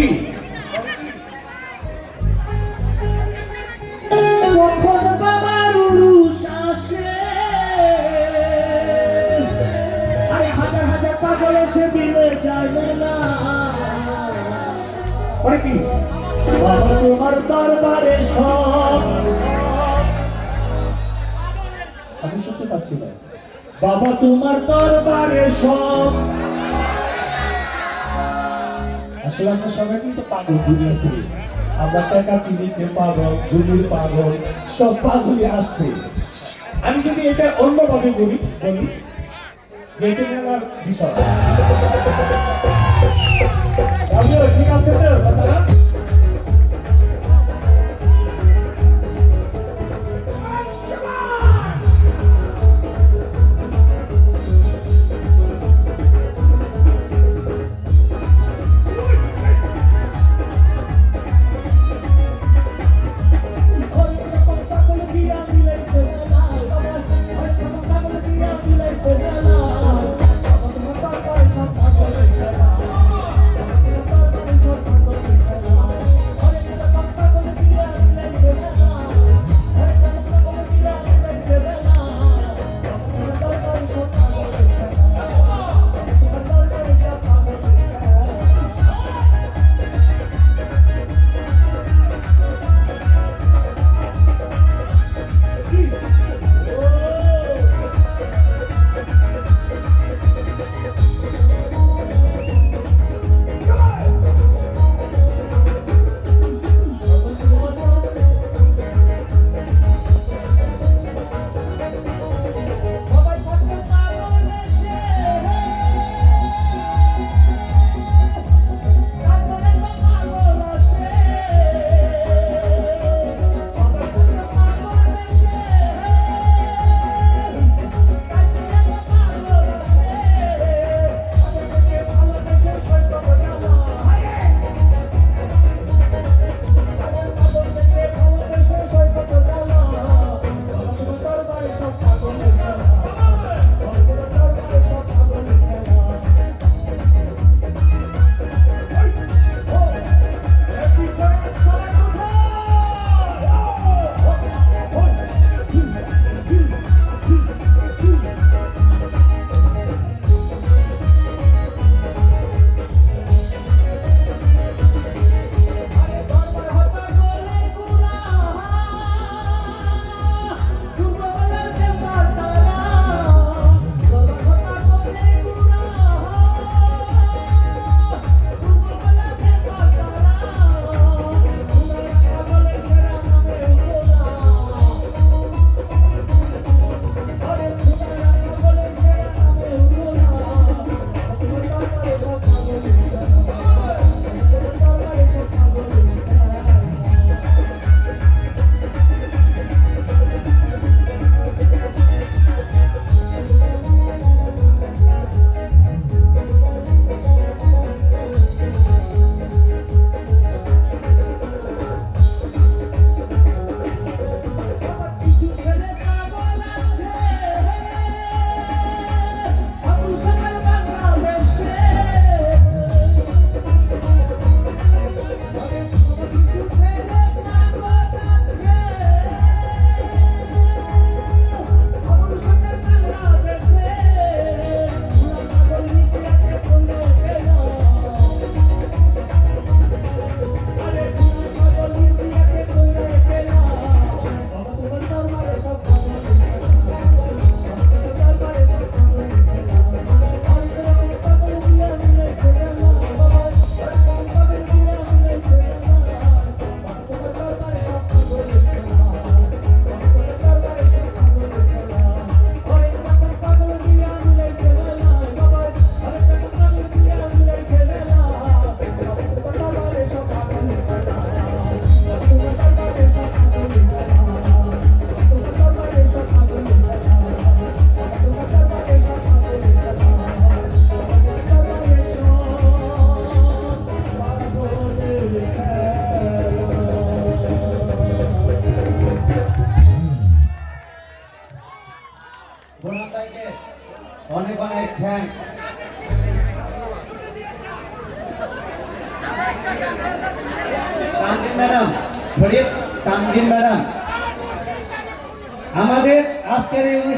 কি পাগল এসে দিলে যাবে না কি? বাবা তোমার দরবারে সব। আমি শুনতে পাচ্ছি না। বাবা তোমার দরবারে সব। আসলে আমরা সবাই কিন্তু পাগল দুনিয়াতে আমরা টাকা চিনিতে পাগল জমির পাগল, সব পাগলই আছে। আমি যদি এটা অন্যভাবে বলি বলি, দেখে নেওয়ার বিষয়। ঠিক আছে Madam Sharif Tanzim madam. আমাদের আজকের এই